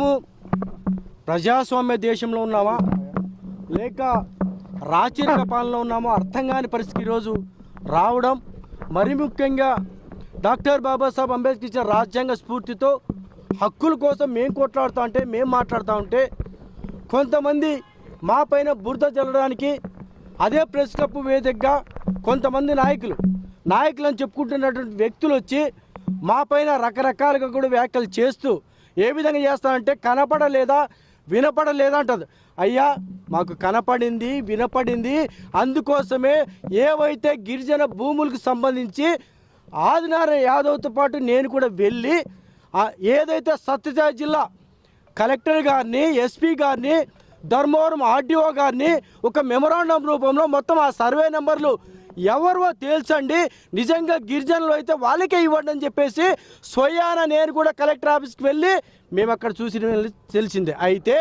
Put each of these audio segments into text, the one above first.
మేము ప్రజాస్వామ్య దేశంలో ఉన్నామా లేక రాచరిక పాలనలో ఉన్నామో అర్థం కాని పరిస్థితి ఈరోజు రావడం మరి ముఖ్యంగా డాక్టర్ బాబాసాహెబ్ అంబేద్కర్ ఇచ్చిన రాజ్యాంగ స్ఫూర్తితో హక్కుల కోసం మేము కొట్లాడుతూ ఉంటే మేము మాట్లాడుతూ ఉంటే కొంతమంది మా పైన బురద చల్లడానికి అదే ప్రెస్ క్లబ్ వేదికగా కొంతమంది నాయకులు నాయకులను చెప్పుకుంటున్నటువంటి వ్యక్తులు వచ్చి మా పైన రకరకాలుగా కూడా వ్యాఖ్యలు చేస్తూ ఏ విధంగా చేస్తానంటే కనపడలేదా వినపడలేదా అంటది. అయ్యా మాకు కనపడింది వినపడింది. అందుకోసమే ఏవైతే గిరిజన భూములకు సంబంధించి ఆదినారాయణ యాదవ్తో పాటు నేను కూడా వెళ్ళి ఏదైతే సత్యసాయి జిల్లా కలెక్టర్ గారిని ఎస్పీ గారిని ధర్మవరం ఆర్డీఓ గారిని ఒక మెమొరాండం రూపంలో మొత్తం ఆ సర్వే నెంబర్లు ఎవరో తేల్చండి. నిజంగా గిరిజనులు అయితే వాళ్ళకే ఇవ్వండి అని చెప్పేసి స్వయాన నేను కూడా కలెక్టర్ ఆఫీస్కి వెళ్ళి మేము అక్కడ చూసి తెలిసిందే. అయితే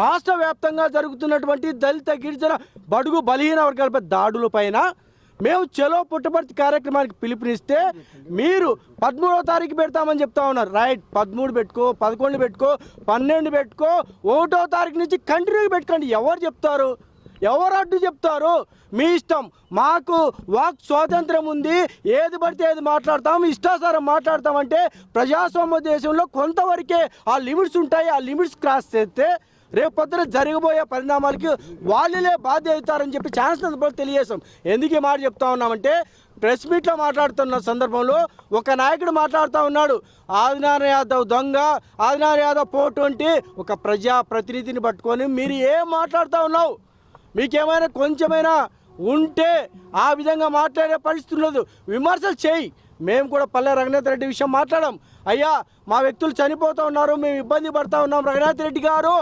రాష్ట్ర వ్యాప్తంగా జరుగుతున్నటువంటి దళిత గిరిజన బడుగు బలహీన వర్గాలపై దాడుల పైన మేము చెలో పుట్టపర్తి కార్యక్రమానికి పిలుపునిస్తే మీరు పదమూడవ తారీఖు పెడతామని చెప్తా ఉన్నారు. రైట్ పదమూడు పెట్టుకో పదకొండు పెట్టుకో పన్నెండు పెట్టుకో ఒకటో తారీఖు నుంచి కంటిన్యూ పెట్టుకోండి. ఎవరు చెప్తారు? ఎవరు అడ్డు చెప్తారు? మీ ఇష్టం. మాకు వాక్ స్వాతంత్రం ఉంది. ఏది పడితే ఏది మాట్లాడతాం. ఇష్టాసారం మాట్లాడతామంటే ప్రజాస్వామ్య దేశంలో కొంతవరకే ఆ లిమిట్స్ ఉంటాయి. ఆ లిమిట్స్ క్రాస్ చేస్తే రేపు పొద్దున జరగబోయే పరిణామాలకి వాళ్ళే బాధ్య అవుతారని చెప్పి ఛాన్స్ సందర్భంలో తెలియజేశాం. ఎందుకు ఈ మాట చెప్తా ఉన్నామంటే ప్రెస్ మీట్లో మాట్లాడుతున్న సందర్భంలో ఒక నాయకుడు మాట్లాడుతూ ఉన్నాడు. ఆదినారాయణ యాదవ్ దొంగ ఆదినారాయణ యాదవ్ పోటువంటి ఒక ప్రజా ప్రతినిధిని పట్టుకొని మీరు ఏం మాట్లాడుతూ ఉన్నావు? మీకేమైనా కొంచెమైనా ఉంటే ఆ విధంగా మాట్లాడే పరిస్థితి ఉండదు. విమర్శలు చేయి. మేము కూడా పల్లె రఘునాథ్ రెడ్డి విషయం మాట్లాడాం. అయ్యా మా వ్యక్తులు చనిపోతూ ఉన్నారు మేము ఇబ్బంది పడతా ఉన్నాం రఘునాథ్ రెడ్డి గారు.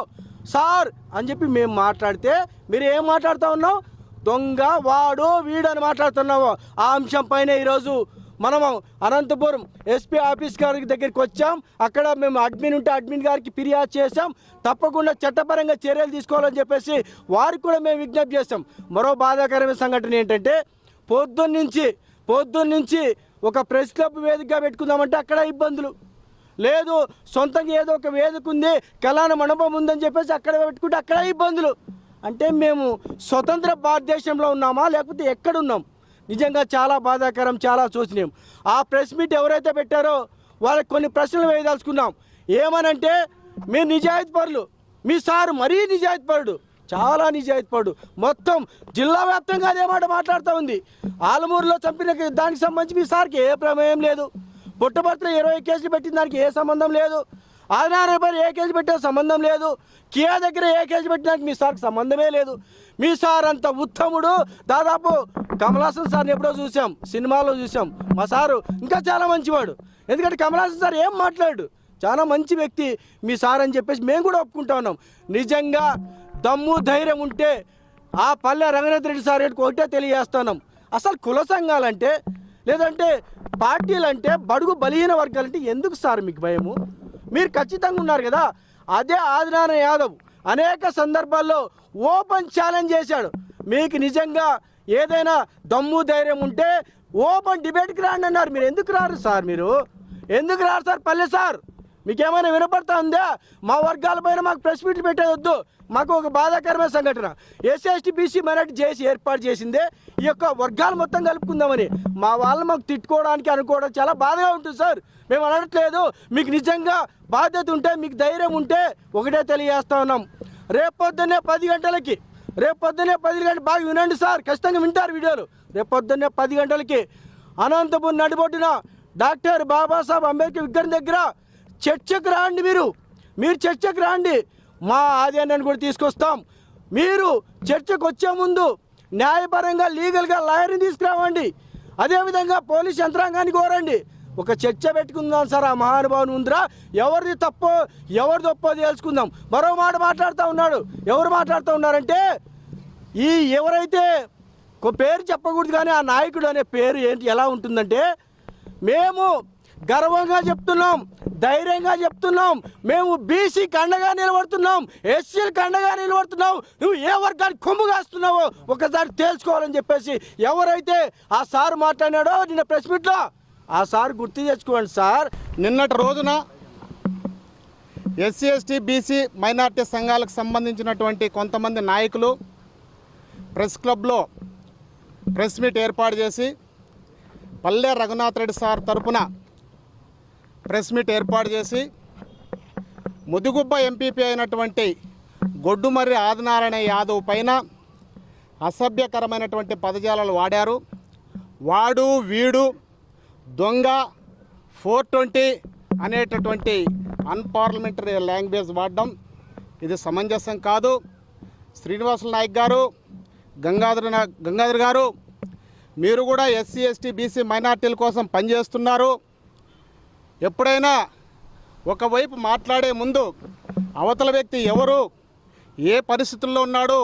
సార్ అని చెప్పి మేము మాట్లాడితే మీరు ఏం మాట్లాడుతూ ఉన్నాం దొంగ వాడు వీడు అని మాట్లాడుతున్నావు. ఆ అంశం పైన ఈరోజు మనము అనంతపురం ఎస్పీ ఆఫీస్ గారి దగ్గరికి వచ్చాం. అక్కడ మేము అడ్మిన్ ఉంటే అడ్మిన్ గారికి ఫిర్యాదు చేశాం. తప్పకుండా చట్టపరంగా చర్యలు తీసుకోవాలని చెప్పేసి వారికి కూడా మేము విజ్ఞప్తి చేస్తాం మరో బాధాకరమైన సంఘటన ఏంటంటే పొద్దున్న నుంచి పొద్దున్న నుంచి ఒక ప్రెస్ క్లబ్ వేదికగా పెట్టుకుందామంటే అక్కడ ఇబ్బందులు. లేదు సొంతంగా ఏదో ఒక వేదిక ఉంది కళాన మండపం ఉందని చెప్పేసి అక్కడ పెట్టుకుంటే అక్కడ ఇబ్బందులు. అంటే మేము స్వతంత్ర భారతదేశంలో ఉన్నామా లేకపోతే ఎక్కడున్నాం నిజంగా చాలా బాధాకరం చాలా చూసినాం ఆ ప్రెస్ మీట్ ఎవరైతే పెట్టారో వాళ్ళకి కొన్ని ప్రశ్నలు వేయదలుచుకున్నాం. ఏమనంటే మీ నిజాయితీపరులు మీ సారు మరీ నిజాయితీపరుడు చాలా నిజాయితీపరుడు మొత్తం జిల్లా వ్యాప్తంగా అదే మాట మాట్లాడుతూ ఉంది. ఆలమూరులో చంపిన దానికి సంబంధించి మీ సార్కి ఏ ప్రమేయం లేదు. పుట్టపర్తిలో ఇరవై కేసులు పెట్టిన దానికి ఏ సంబంధం లేదు. ఆదినారాయణ ఏ కేసు పెట్టే సంబంధం లేదు. కియా దగ్గర ఏ కేసు పెట్టడానికి మీ సార్కి సంబంధమే లేదు. మీ సార్ అంత ఉత్తముడు దాదాపు కమలాసన్ సార్ని ఎప్పుడో చూసాం సినిమాలో చూసాం మా సారు ఇంకా చాలా మంచివాడు. ఎందుకంటే కమలాసన్ సార్ ఏం మాట్లాడు? చాలా మంచి వ్యక్తి మీ సార్ అని చెప్పేసి మేము కూడా ఒప్పుకుంటా ఉన్నాం. నిజంగా దమ్ము ధైర్యం ఉంటే ఆ పల్లె రంగనాథ్ రెడ్డి సార్ ఏంటి ఒకటే తెలియజేస్తున్నాం అసలు కుల సంఘాలంటే లేదంటే పార్టీలు అంటే బడుగు బలహీన వర్గాలంటే ఎందుకు సార్ మీకు భయము? మీరు ఖచ్చితంగా ఉన్నారు కదా? అదే ఆదినారాయణ యాదవ్ అనేక సందర్భాల్లో ఓపెన్ ఛాలెంజ్ చేశాడు. మీకు నిజంగా ఏదైనా దమ్ము ధైర్యం ఉంటే ఓపెన్ డిబేట్కి రాండి అన్నారు. మీరు ఎందుకు రారు సార్ మీరు? ఎందుకు రారు సార్ పల్లె సార్? మీకేమైనా వినపడతా ఉందా? మా వర్గాలపైన మాకు ప్రెస్ మీట్లు పెట్టేది మాకు ఒక బాధాకరమైన సంఘటన. ఎస్సీ ఎస్టీ బీసీ మైనార్టీ చేసి ఏర్పాటు చేసిందే. ఈ యొక్క వర్గాలు మొత్తం కలుపుకుందామని. మా వాళ్ళు మాకు తిట్టుకోవడానికి అనుకోవడం చాలా బాధగా ఉంటుంది సార్. మేము అనట్లేదు. మీకు నిజంగా బాధ్యత ఉంటే మీకు ధైర్యం ఉంటే ఒకటే తెలియజేస్తా ఉన్నాం. రేపు పొద్దున్నే పది గంటలకి రేపు పొద్దున్నే పది గంటలు బాగా వినండి సార్ ఖచ్చితంగా వింటారు వీడియోలు. రేపు పొద్దున్నే పది గంటలకి అనంతపురం నడిబొడ్డున డాక్టర్ బాబాసాహెబ్ అంబేద్కర్ విగ్రహం దగ్గర చర్చకు రాండి మీరు. మీరు చర్చకు రాండి. మా ఆదాయాన్ని కూడా తీసుకొస్తాం. మీరు చర్చకు వచ్చే ముందు న్యాయపరంగా లీగల్గా లాయర్ని తీసుకురావండి. అదేవిధంగా పోలీస్ యంత్రాంగాన్ని కోరండి. ఒక చర్చ పెట్టుకుందాం సార్ ఆ మహానుభావుని ఉందిరా ఎవరిది తప్పో ఎవరిది తప్పో తెలుసుకుందాం. మరో మాట మాట్లాడుతూ ఉన్నాడు. ఎవరు మాట్లాడుతూ ఉన్నారంటే ఈ ఎవరైతే ఒక పేరు చెప్పకూడదు కానీ ఆ నాయకుడు అనే పేరు ఏంటి ఎలా ఉంటుందంటే మేము గర్వంగా చెప్తున్నాం ధైర్యంగా చెప్తున్నాం మేము బీసీ కండగా నిలబడుతున్నాం ఎస్సీలు కండగా నిలబడుతున్నాం నువ్వు ఏ వర్గానికి కొమ్ము కాస్తున్నావో ఒకసారి తేల్చుకోవాలని చెప్పేసి ఎవరైతే ఆ సార్ మాట్లాడినాడో నిన్న ప్రెస్ మీట్లో ఆ సార్ గుర్తు తెచ్చుకోండి సార్ నిన్నటి రోజున ఎస్సీ ఎస్టీ బీసీ మైనార్టీ సంఘాలకు సంబంధించినటువంటి కొంతమంది నాయకులు ప్రెస్ క్లబ్లో ప్రెస్ మీట్ ఏర్పాటు చేసి పల్లె రఘునాథ్ రెడ్డి సార్ తరపున ప్రెస్ మీట్ ఏర్పాటు చేసి ముదుగుబ్బ ఎంపీపీ అయినటువంటి గొడ్డుమర్రి ఆదినారాయణ యాదవ్ పైన అసభ్యకరమైనటువంటి పదజాలాలు వాడారు. వాడు వీడు దొంగ ఫోర్ ట్వంటీ అనేటటువంటి అన్పార్లమెంటరీ లాంగ్వేజ్ వాడడం ఇది సమంజసం కాదు. శ్రీనివాసుల నాయక్ గారు గంగాధర గంగాధర్ గారు మీరు కూడా ఎస్సీ ఎస్టీ బీసీ మైనార్టీల కోసం పనిచేస్తున్నారు. ఎప్పుడైనా ఒకవైపు మాట్లాడే ముందు అవతల వ్యక్తి ఎవరు ఏ పరిస్థితుల్లో ఉన్నాడు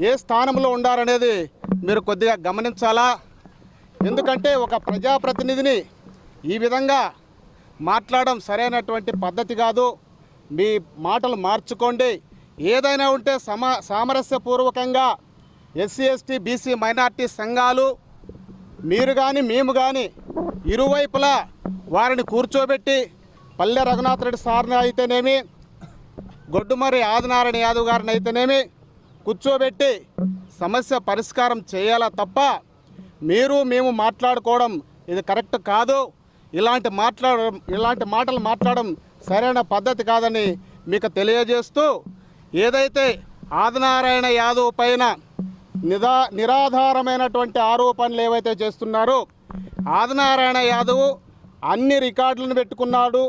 ఏ స్థానంలో ఉండారనేది మీరు కొద్దిగా గమనించాలా? ఎందుకంటే ఒక ప్రజాప్రతినిధిని ఈ విధంగా మాట్లాడడం సరైనటువంటి పద్ధతి కాదు. మీ మాటలు మార్చుకోండి. ఏదైనా ఉంటే సమ సామరస్యపూర్వకంగా ఎస్సీ ఎస్టీ బీసీ మైనార్టీ సంఘాలు మీరు కానీ మేము కానీ ఇరువైపులా వారిని కూర్చోబెట్టి పల్లె రఘునాథ్ రెడ్డి సార్ని అయితేనేమి గొడ్డుమర్రి ఆదినారాయణ యాదవ్ గారిని అయితేనేమి కూర్చోబెట్టి సమస్య పరిష్కారం చేయాలా తప్ప మీరు మేము మాట్లాడుకోవడం ఇది కరెక్ట్ కాదు. ఇలాంటి మాట్లాడడం ఇలాంటి మాటలు మాట్లాడడం సరైన పద్ధతి కాదని మీకు తెలియజేస్తూ ఏదైతే ఆదినారాయణ యాదవ్ పైన నిదా నిరాధారమైనటువంటి ఆరోపణలు ఏవైతే చేస్తున్నారో ఆదినారాయణ యాదవ్ అన్ని రికార్డులను పెట్టుకున్నాడు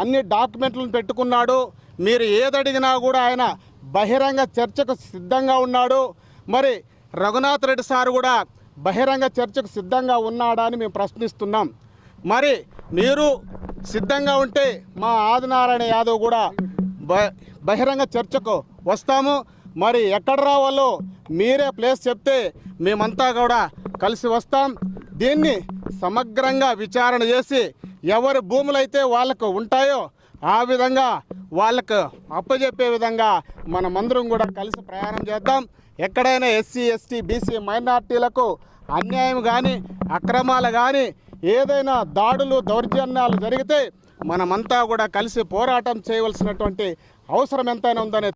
అన్ని డాక్యుమెంట్లను పెట్టుకున్నాడు. మీరు ఏదడిగినా కూడా ఆయన బహిరంగ చర్చకు సిద్ధంగా ఉన్నాడు. మరి రఘునాథ్ రెడ్డి సార్ కూడా బహిరంగ చర్చకు సిద్ధంగా ఉన్నాడా అని మేము ప్రశ్నిస్తున్నాం. మరి మీరు సిద్ధంగా ఉంటే మా ఆదినారాయణ యాదవ్ కూడా బ బహిరంగ చర్చకు వస్తాము. మరి ఎక్కడ రావాలో మీరే ప్లేస్ చెప్తే మేమంతా కూడా కలిసి వస్తాం. దీన్ని సమగ్రంగా విచారణ చేసి ఎవరి భూములైతే వాళ్ళకు ఉంటాయో ఆ విధంగా వాళ్ళకు అప్పచెప్పే విధంగా మనమందరం కూడా కలిసి ప్రయాణం చేద్దాం. ఎక్కడైనా ఎస్సీ ఎస్టీ బీసీ మైనార్టీలకు అన్యాయం కానీ అక్రమాలు కానీ ఏదైనా దాడులు దౌర్జన్యాలు జరిగితే మనమంతా కూడా కలిసి పోరాటం చేయవలసినటువంటి అవసరం ఎంతైనా ఉందనే